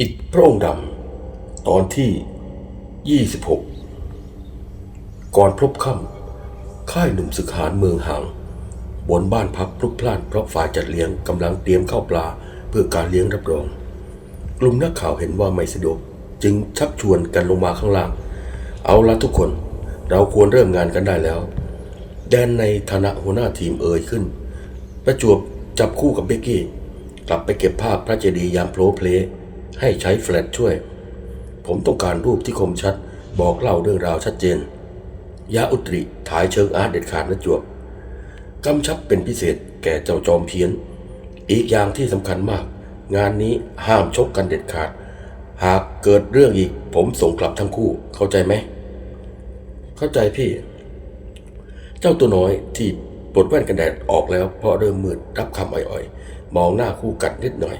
อิดพระองค์ดำ ตอนที่ 26 ก่อนพลบค่ำค่ายหนุ่มศึกหารเมืองหาง บนบ้านพักพลุกพล่านเพราะฝ่ายจัดเลี้ยงกำลังเตรียมข้าวปลาเพื่อการเลี้ยงรับรอง กลุ่มนักข่าวเห็นว่าไม่สะดวก จึงชักชวนกันลงมาข้างล่าง เอาละทุกคนเราควรเริ่มงานกันได้แล้ว แดนในฐานะหัวหน้าทีมเอ่ยขึ้น ประจวบจับคู่กับเบกกี้ กลับไปเก็บภาพพระเจดีย์ยามโพลเพล ให้ใช้แฟลชช่วย ผมต้องการรูปที่คมชัด บอกเล่าเรื่องราวชัดเจน ยาอุตริถ่ายเชิงอาร์ตเด็ดขาดนะจวบกำชับเป็นพิเศษแก่เจ้าจอมเพี้ยน อีกอย่างที่สำคัญมาก งานนี้ห้ามชกกันเด็ดขาด หากเกิดเรื่องอีก ผมส่งกลับทั้งคู่เข้าใจไหม เข้าใจพี่ เจ้าตัวน้อยที่ปลดแว่นกันแดดออกแล้วเพราะเริ่มมืดรับคำอ่อยๆ มองหน้าคู่กัดนิดหน่อย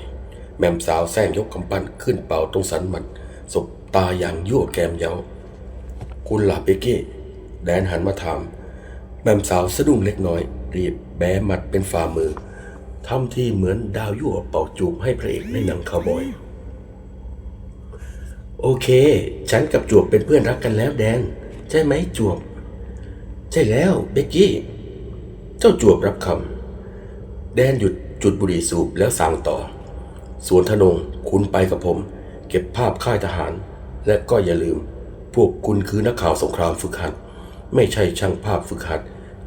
แม่มสาวแซงยกกำปั้นขึ้นเป่าตรงสันมันสบตาอย่างยั่วแกมเยาคุณหลาเบเก้ แดนหันมาถาม แม่มสาวสะดุ้งเล็กน้อย รีบแบมัดเป็นฝ่ามือทำที่เหมือนดาวยั่วเป่าจูบให้พระเอกในหนังคาวบอย โอเค ฉันกับจวบเป็นเพื่อนรักกันแล้วแดน ใช่ไหมจวบ ใช่แล้วเบกกี้ เจ้าจวบรับคำแดนหยุดจุดบุหรี่สูบแล้วสั่งต่อ ส่วนธนงคุณไปกับผม เก็บภาพค่ายทหาร และก็อย่าลืม พวกคุณคือนักข่าวสงครามฝึกหัด ไม่ใช่ช่างภาพฝึกหัด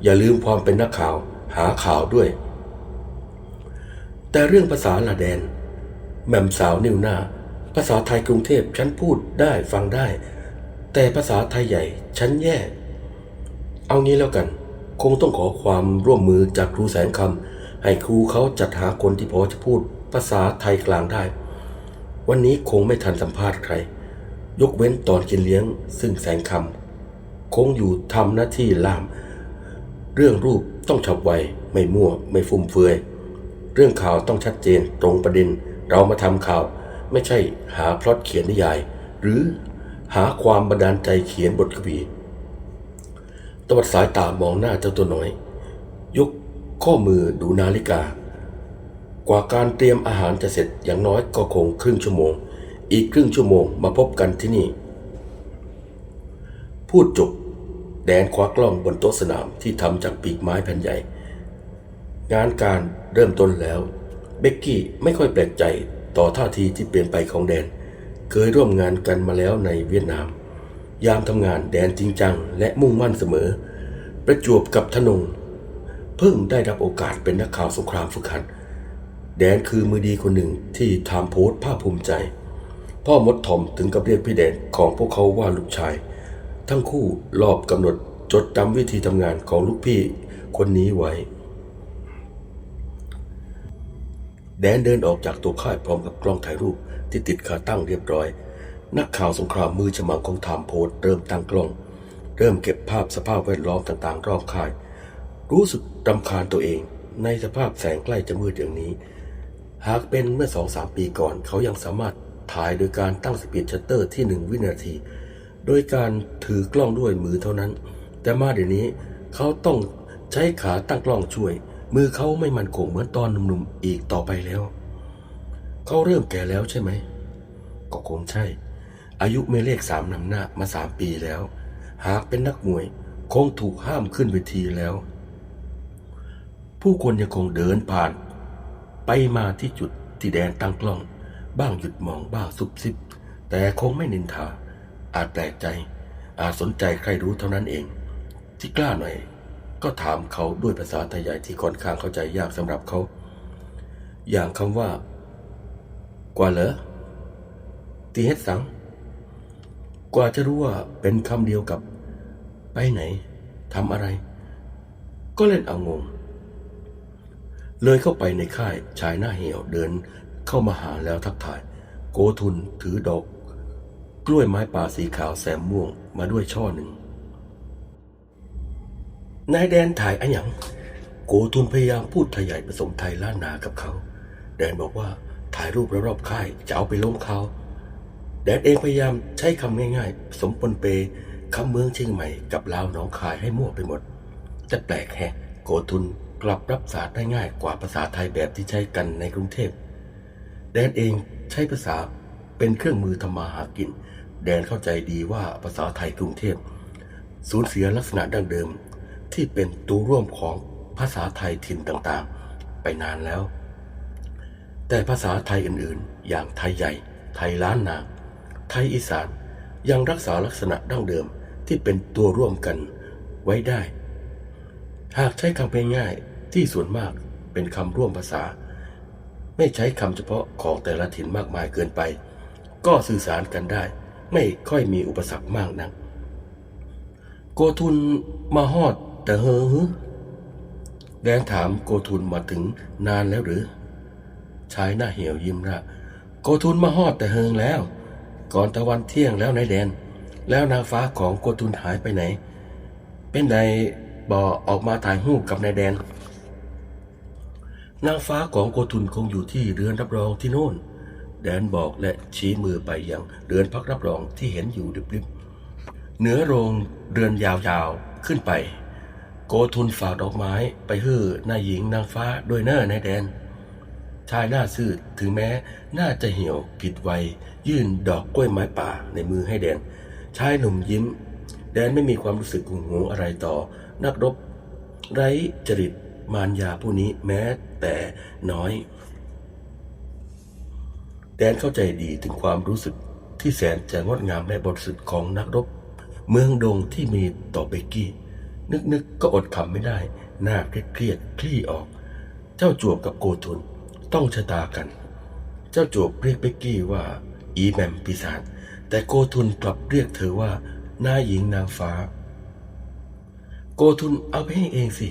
อย่าลืมความเป็นนักข่าวหาข่าวด้วย แต่เรื่องภาษาละแดน แม่มสาวนิ้วหน้า ภาษาไทยกรุงเทพฉันพูดได้ฟังได้ แต่ภาษาไทยใหญ่ฉันแย่ เอางี้แล้วกัน คงต้องขอความร่วมมือจากครูแสงคำให้ครูเขาจัดหาคนที่พอจะพูด ภาษาไทยกลางได้ วันนี้คงไม่ทันสัมภาษณ์ใคร ยกเว้นตอนกินเลี้ยง ซึ่งแสงคำคงอยู่ทำหน้าที่ล่าม เรื่องรูปต้องฉับไว ไม่มั่ว ไม่ฟุ่มเฟือย เรื่องข่าวต้องชัดเจนตรงประเด็น เรามาทำข่าว ไม่ใช่หาพล็อตเขียนนิยาย หรือหาความบันดาลใจเขียนบทกวีตวัดสายตามองหน้าเจ้าตัวน้อย ยกข้อมือดูนาฬิกา กว่าการเตรียมอาหารจะเสร็จอย่างน้อยก็คงครึ่งชั่วโมง อีกครึ่งชั่วโมงมาพบกันที่นี่ พูดจบ แดนคว้ากล้องบนโต๊ะสนามที่ทำจากปีกไม้แผ่นใหญ่ งานการเริ่มต้นแล้ว เบกกี้ไม่ค่อยแปลกใจต่อท่าทีที่เปลี่ยนไปของแดน เคยร่วมงานกันมาแล้วในเวียดนาม ยามทำงานแดนจริงจังและมุ่งมั่นเสมอ ประจวบกับธนง เพิ่งได้รับโอกาสเป็นนักข่าวสงครามฝึกหัด แดนคือมือดีคนหนึ่งที่ทำโพสภาคภูมิใจ พ่อมดทอมถึงกับเรียกพี่แดนของพวกเขาว่าลูกชาย ทั้งคู่รอบกำหนดจดจำวิธีทำงานของลูกพี่คนนี้ไว้ แดนเดินออกจากตัวค่ายพร้อมกับกล้องถ่ายรูปที่ติดขาตั้งเรียบร้อย นักข่าวสงครามมือฉมังของไทม์โพสเริ่มตั้งกล้อง เริ่มเก็บภาพสภาพแวดล้อมต่างๆ รอบค่าย รู้สึกรำคาญตัวเองในสภาพแสงใกล้จะมืดอย่างนี้ หากเป็นเมื่อสองสามปีก่อนเขายังสามารถถ่ายโดยการตั้งสปีดชัตเตอร์ที่หนึ่งวินาที โดยการถือกล้องด้วยมือเท่านั้น แต่มาเดี๋ยวนี้เขาต้องใช้ขาตั้งกล้องช่วย มือเขาไม่มั่นคงเหมือนตอนหนุ่มๆอีกต่อไปแล้ว เขาเริ่มแก่แล้วใช่ไหม ก็คงใช่ อายุไม่เลขสามนำหน้ามาสามปีแล้ว หากเป็นนักมวยคงถูกห้ามขึ้นเวทีแล้ว ผู้คนยังคงเดินผ่าน ไปมาที่จุดที่แดนตั้งกล้อง บ้างหยุดมองบ้างซุบซิบ แต่คงไม่นินทา อาจแปลกใจ อาจสนใจใครรู้เท่านั้นเอง ที่กล้าหน่อย ก็ถามเขาด้วยภาษาไทยใหญ่ที่ค่อนข้างเข้าใจยากสำหรับเขา อย่างคำว่า กว่าเหรอตีเฮ็ดสัง กว่าจะรู้ว่าเป็นคำเดียวกับ ไปไหนทำอะไร ก็เล่นเอางง เลยเข้าไปในค่ายชายหน้าเหี่ยวเดินเข้ามาหาแล้วทักทาย โกทุนถือดอก กล้วยไม้ป่าสีขาวแซมม่วงมาด้วยช่อหนึ่งนายแดนถ่ายอันหยังโกทุนพยายามพูดไทยใหญ่ผสมไทยล้านนากับเขา แดนบอกว่าถ่ายรูปรอบๆค่ายจะเอาไปลงเขาแดนเองพยายามใช้คำง่ายๆผสมปนเปคำเมืองเชียงใหม่กับลาวหนองคายให้มั่วไปหมด แต่แปลกแฮะโกทุน กลับรับสารได้ง่ายกว่าภาษาไทยแบบที่ใช้กันในกรุงเทพ แดนเองใช้ภาษาเป็นเครื่องมือทำมาหากิน แดนเข้าใจดีว่าภาษาไทยกรุงเทพสูญเสียลักษณะดั้งเดิม ที่เป็นตัวร่วมของภาษาไทยถิ่นต่างๆ ไปนานแล้ว แต่ภาษาไทยอื่นๆ อย่างไทยใหญ่ ไทยล้านนา ไทยอีสานยังรักษาลักษณะดั้งเดิมที่เป็นตัวร่วมกันไว้ได้ หากใช้คำง่าย ที่ส่วนมากเป็นคำร่วมภาษา ไม่ใช้คำเฉพาะของแต่ละถิ่นมากมายเกินไป ก็สื่อสารกันได้ ไม่ค่อยมีอุปสรรคมากนัก โกทุนมาฮอดแต่เฮอแดนถามโกทุนมาถึงนานแล้วหรือ ชายหน้าเหี่ยวยิ้มระโกทุนมาฮอดแต่เฮิงแล้ว ก่อนตะวันเที่ยงแล้วนายแดน แล้วนางฟ้าของโกทุนหายไปไหน เป็นใดบอออกมาถ่ายรูปกับนายแดน นางฟ้าของโกทุนคงอยู่ที่เรือนรับรองที่โน่น แดนบอกและชี้มือไปยังเรือนพักรับรองที่เห็นอยู่ริบๆเหนือโรงเรือนยาวๆขึ้นไป โกทุนฝากดอกไม้ไปฮื้อนายหญิงนางฟ้าด้วยเน้อนายแดน ชายหน้าซื่อถึงแม้น่าจะเหี่ยวผิดวัยยื่นดอกกล้วยไม้ป่าในมือให้แดน ชายหนุ่มยิ้ม แดนไม่มีความรู้สึกหึงหวงอะไรต่อนักรบ ไร้จริต มารยาผู้นี้แม้แต่น้อย แดนเข้าใจดีถึงความรู้สึกที่แสนจะงดงามและบริสุทธิ์ของนักรบ เมืองดงที่มีต่อเบกกี้ นึกๆก็อดคำไม่ได้ หน้าเครียดๆคลี่ออก เจ้าจวบกับโกทุนต้องชะตากัน เจ้าจวบเรียกเบกกี้ว่าอีแมมปีศาจแต่โกทุนกลับเรียกเธอว่าหน้าหญิงนางฟ้า โกทุนเอาไปให้เองสิ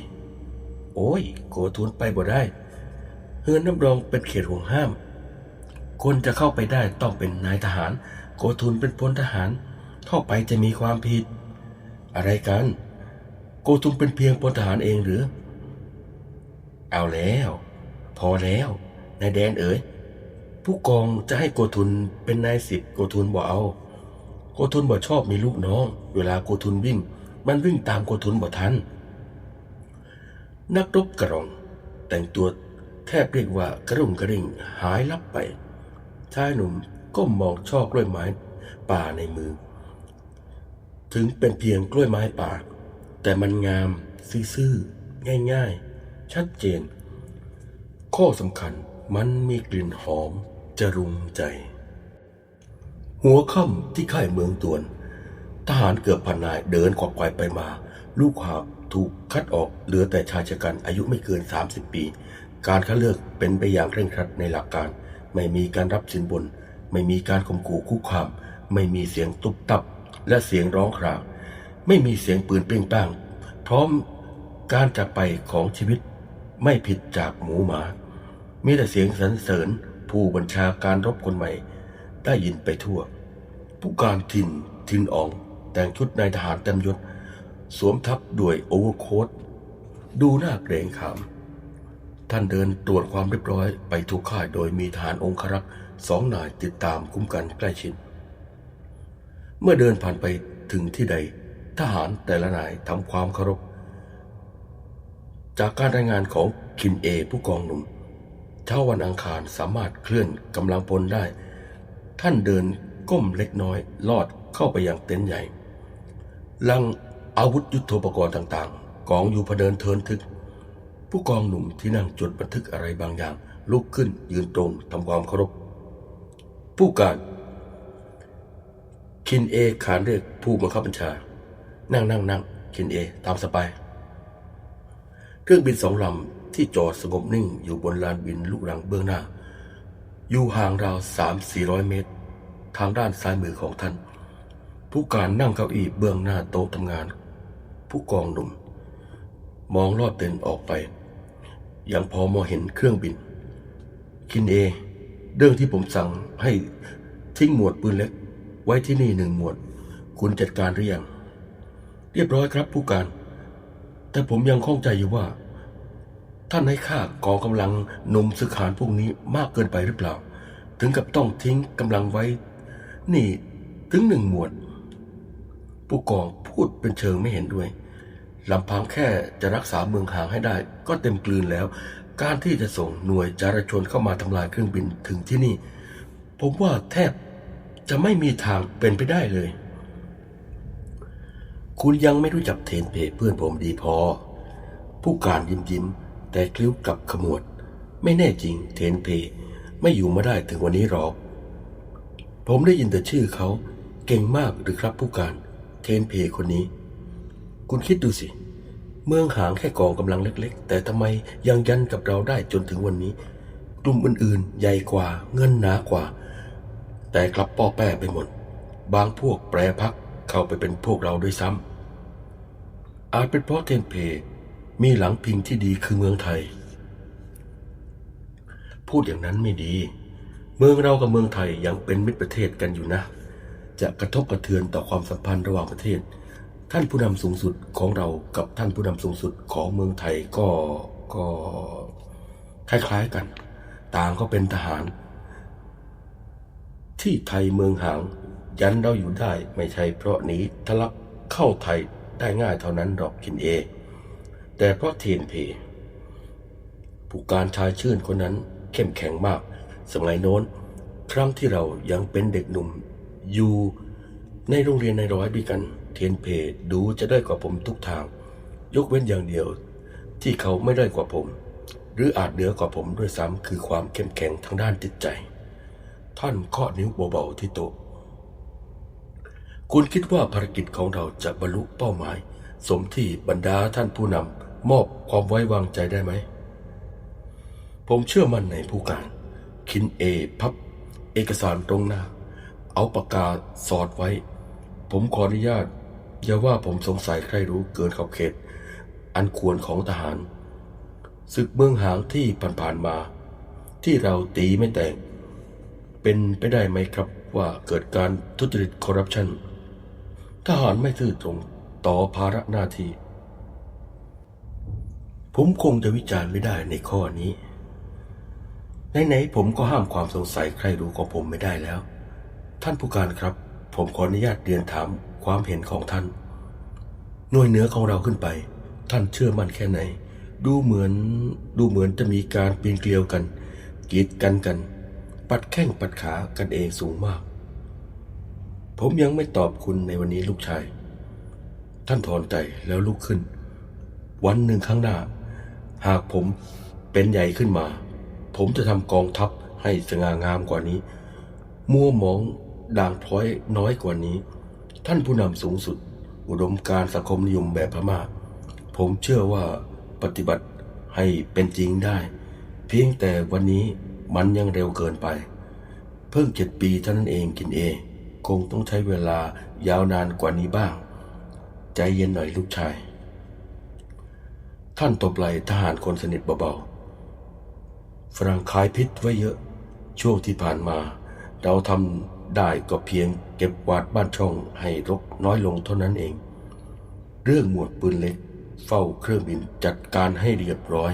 อ้ยโกทุนไปบ่ได้เฮือนน้ำรองเป็นเขตห่วงห้าม คนจะเข้าไปได้ต้องเป็นนายทหาร โกทุนเป็นพลทหาร เข้าไปจะมีความผิด อะไรกัน โกทุนเป็นเพียงพลทหารเองหรือ เอาแล้ว พอแล้วนายแดนเอ๋ยผู้กองจะให้โกทุนเป็นนายสิบโกทุนบ่เอา โกทุนบ่ชอบมีลูกน้อง เวลาโกทุนวิ่ง มันวิ่งตามโกทุนบ่ทัน นักรบกระรอง แต่งตัวแทบเรียกว่ากระรุ่งกระริ่งหายลับไปชายหนุ่มก้มมองช่อกล้วยไม้ป่าในมือ ถึงเป็นเพียงกล้วยไม้ป่า แต่มันงามซื่อๆง่ายๆ ชัดเจน ข้อสำคัญมันมีกลิ่นหอมจะรุงใจ หัวค่ำที่ค่ายเมืองตวน ทหารเกือบพันนายเดินขวักไขวไปมา ลูกหาบ ถูกคัดออกเหลือแต่ชายชะกันอายุไม่เกิน 30 ปี การคัดเลือกเป็นไปอย่างเคร่งครัดในหลักการ ไม่มีการรับสินบน ไม่มีการข่มขู่คุกคาม ไม่มีเสียงตุบตับ และเสียงร้องครางไม่มีเสียงปืนเปร่งป้าง พร้อมการจากไปของชีวิตไม่ผิดจากหมูหมา มีแต่เสียงสรรเสริญผู้บัญชาการรบคนใหม่ ได้ยินไปทั่ว ผู้การทินทินอองแต่งชุดนายทหารเต็มยศ สวมทับด้วยโอเวอร์โค้ทดูหน้าเกรงขาม ท่านเดินตรวจความเรียบร้อยไปทุกค่ายโดยมีทหารองครักษ์สองนายติดตามคุ้มกันใกล้ชิด เมื่อเดินผ่านไปถึงที่ใด ทหารแต่ละนายทำความเคารพ จากการรายงานของคินเอผู้กองหนุ่มเช้าวันอังคารสามารถเคลื่อนกำลังพลได้ ท่านเดินก้มเล็กน้อยลอดเข้าไปยังเต็นท์ใหญ่ลัง อาวุธยุทโธปกรณ์ต่างๆ กองอยู่พเดินเทินทึก ผู้กองหนุ่มที่นั่งจดบันทึกอะไรบางอย่าง ลุกขึ้นยืนตรงทำความเคารพ ผู้การ คินเอขานเรียกผู้บังคับบัญชา นั่งนั่งนั่งคินเอตามสบาย เครื่องบินสองลำที่จอดสงบนิ่งอยู่บนลานบินลูกรังเบื้องหน้า อยู่ห่างราวสามสี่ร้อยเมตร ทางด้านซ้ายมือของท่าน ผู้การนั่งเก้าอี้เบื้องหน้าโต๊ะทำงาน ผู้กองหนุ่ม มองลอดเต็นท์ออกไป อยังพอมองเห็นเครื่องบิน คินเอ เรื่องที่ผมสั่งให้ทิ้งหมวดปืนเล็ก ไว้ที่นี่หนึ่งหมวด คุณจัดการหรือยังเรียบร้อยครับผู้การ แต่ผมยังข้องใจอยู่ว่า ท่านให้ค่ากองกำลังหนุ่มสึกหารพวกนี้มากเกินไปหรือเปล่า ถึงกับต้องทิ้งกำลังไว้ นี่ถึงหนึ่งหมวด ผู้กองพูดเป็นเชิงไม่เห็นด้วย ลำพังแค่จะรักษาเมืองห่างให้ได้ ก็เต็มกลืนแล้ว การที่จะส่งหน่วยจารชนเข้ามาทำลายเครื่องบินถึงที่นี่ ผมว่าแทบจะไม่มีทางเป็นไปได้เลย คุณยังไม่รู้จักเทนเพเพื่อนผมดีพอ ผู้การยิ้มยิ้มๆแต่คลิ้วกับขมวด ไม่แน่จริงเทนเพ ไม่อยู่มาได้ถึงวันนี้หรอก ผมได้ยินแต่ชื่อเขาเก่งมากหรือครับผู้การ เทนเพคนนี้ คุณคิดดูสิ เมืองหางแค่กองกำลังเล็ก ๆ แต่ทำไมยังยันกับเราได้จนถึงวันนี้ กลุ่มอื่นๆ ใหญ่กว่าเงินหนากว่า แต่กลับป้อแป้ไปหมด บางพวกแปรพักเข้าไปเป็นพวกเราด้วยซ้ำอาจเป็นเพราะเทนเพ มีหลังพิงที่ดีคือเมืองไทย พูดอย่างนั้นไม่ดี เมืองเรากับเมืองไทยยังเป็นมิตรประเทศกันอยู่นะ จะกระทบกระเทือนต่อความสัมพันธ์ระหว่างประเทศ ท่านผู้นำสูงสุดของเรากับท่านผู้นำสูงสุดของเมืองไทยก็ก็คล้ายๆกัน ต่างก็เป็นทหาร ที่ไทยเมืองหางยันเราอยู่ได้ไม่ใช่เพราะนี้ทะลักเข้าไทยได้ง่ายเท่านั้นหรอกกินเอ แต่เพราะเทียนเพ ผู้การชายชื่นคนนั้นเข้มแข็งมาก สมัยโน้น ครั้งที่เรายังเป็นเด็กหนุ่มอยู่ในโรงเรียนในร้อยด้วยกัน เทียนเพดูจะได้กว่าผมทุกทาง ยกเว้นอย่างเดียว ที่เขาไม่ได้กว่าผม หรืออาจเหนือกว่าผมด้วยซ้ำคือความเข้มแข็งทางด้านจิตใจ ท่านเคาะนิ้วเบาๆที่โต๊ะคุณคิดว่าภารกิจของเราจะบรรลุเป้าหมาย สมที่บรรดาท่านผู้นำมอบความไว้วางใจได้ไหม ผมเชื่อมั่นในผู้การ คินเอพับ เอกสารตรงหน้า เอาปากกาสอดไว้ ผมขออนุญาต อย่าว่าผมสงสัยใครรู้เกินขอบเขต อันควรของทหาร ศึกเมืองหางที่ผ่านๆมา ที่เราตีไม่แตก เป็นไปได้ไหมครับว่าเกิดการทุจริตคอร์รัปชันทหารไม่ซื่อตรงต่อภาระหน้าที่ ผมคงจะวิจารณ์ไม่ได้ในข้อนี้ไหนๆผมก็ห้ามความสงสัยใครรู้ของผมไม่ได้แล้ว ท่านผู้การครับ ผมขออนุญาตเรียนถาม ความเห็นของท่าน หน่วยเหนือของเราขึ้นไป ท่านเชื่อมั่นแค่ไหน ดูเหมือนดูเหมือนจะมีการปีนเกลียวกันกีดกันกัน ปัดแข้งปัดขากันเองสูงมาก ผมยังไม่ตอบคุณในวันนี้ลูกชาย ท่านถอนใจแล้วลุกขึ้น วันหนึ่งข้างหน้า หากผมเป็นใหญ่ขึ้นมา ผมจะทำกองทัพให้สง่างามกว่านี้ มัวหมองด่างพร้อยน้อยกว่านี้ ท่านผู้นำสูงสุด อุดมการสังคมนิยมแบบพม่า ผมเชื่อว่าปฏิบัติให้เป็นจริงได้ เพียงแต่วันนี้มันยังเร็วเกินไป เพิ่งเจ็ดปีท่านั้นเองกินเอคงต้องใช้เวลายาวนานกว่านี้บ้าง ใจเย็นหน่อยลูกชาย ท่านตบไหลทหารคนสนิทเบาๆฝรั่งขายพิษไว้เยอะ ช่วงที่ผ่านมา เราทำ ได้ก็เพียงเก็บกวาดบ้านช่องให้รกน้อยลงเท่านั้นเอง เรื่องหมวดปืนเล็ก เฝ้าเครื่องบินจัดการให้เรียบร้อย